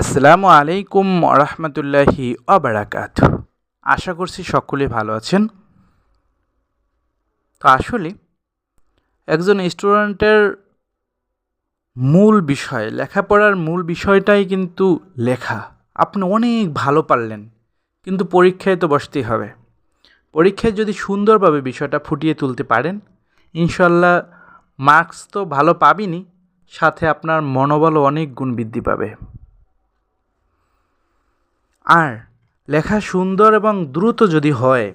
আসসালামু আলাইকুম রহমতুল্লাহি অবরাকাত আশা করছি সকলে ভালো আছেন। তো আসলে একজন স্টুডেন্টের মূল বিষয়, লেখাপড়ার মূল বিষয়টাই কিন্তু লেখা। আপনি অনেক ভালো পারলেন, কিন্তু পরীক্ষায় তো বসতেই হবে। পরীক্ষায় যদি সুন্দরভাবে বিষয়টা ফুটিয়ে তুলতে পারেন, ইনশাল্লাহ মার্কস তো ভালো পাবিনি সাথে আপনার মনোবলও অনেক গুণ বৃদ্ধি পাবে। আর লেখা সুন্দর এবং দ্রুত যদি হয়,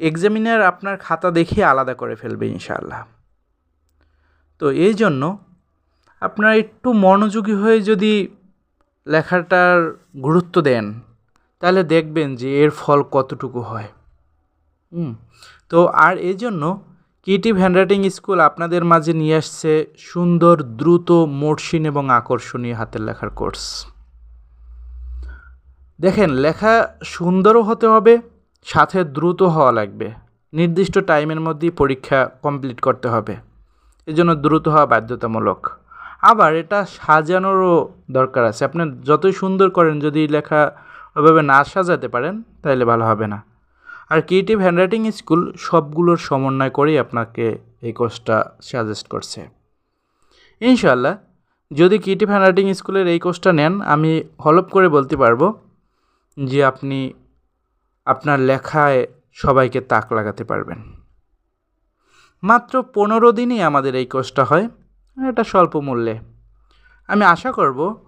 এক্সামিনার আপনার খাতা দেখে আলাদা করে ফেলবে ইনশাআল্লাহ। তো এই জন্য আপনারা একটু মনোযোগী হয়ে যদি লেখাটার গুরুত্ব দেন, তাহলে দেখবেন যে এর ফল কতটুকু হয়। হুম, তো আর এই জন্য ক্রিয়েটিভ হ্যান্ডরাইটিং স্কুল আপনাদের মাঝে নিয়ে আসছে সুন্দর, দ্রুত, মসৃণ এবং আকর্ষণীয় হাতের লেখার কোর্স। দেখেন, লেখা সুন্দরও হতে হবে, সাথে দ্রুত হওয়া লাগবে। নির্দিষ্ট টাইমের মধ্যেই পরীক্ষা কমপ্লিট করতে হবে। এজন্য দ্রুত হওয়া বাধ্যতামূলক। আবার এটা সাজানোরও দরকার আছে। আপনি যতই সুন্দর করেন, যদি লেখা ওইভাবে না সাজাতে পারেন তাহলে ভালো হবে না। আর ক্রিয়েটিভ হ্যান্ডরাইটিং স্কুল সবগুলোর সমন্বয় করেই আপনাকে এই কোর্সটা সাজেস্ট করছে। ইনশাল্লাহ যদি ক্রিয়েটিভ হ্যান্ডরাইটিং স্কুলের এই কোর্সটা নেন, আমি হলপ করে বলতে পারব যে আপনি আপনার লেখায় সবাইকে তাক লাগাতে পারবেন। মাত্র পনেরো দিনই আমাদের এই কোর্সটা হয়, এটা স্বল্প মূল্যে। আমি আশা করব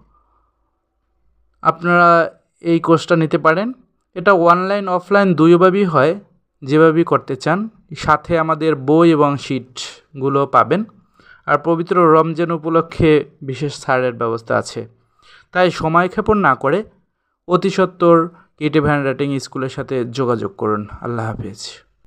আপনারা এই কোর্সটা নিতে পারেন। এটা অনলাইন, অফলাইন দুইভাবেই হয়, যেভাবেই করতে চান। সাথে আমাদের বই এবং শিটগুলো পাবেন। আর পবিত্র রমজান উপলক্ষে বিশেষ ছাড়ের ব্যবস্থা আছে। তাই সময় ক্ষেপণ না করে অতি সত্বর ভ্যান হ্যান্ড রাইটিং স্কুলের সাথে যোগাযোগ করুন। আল্লাহ হাফিজ।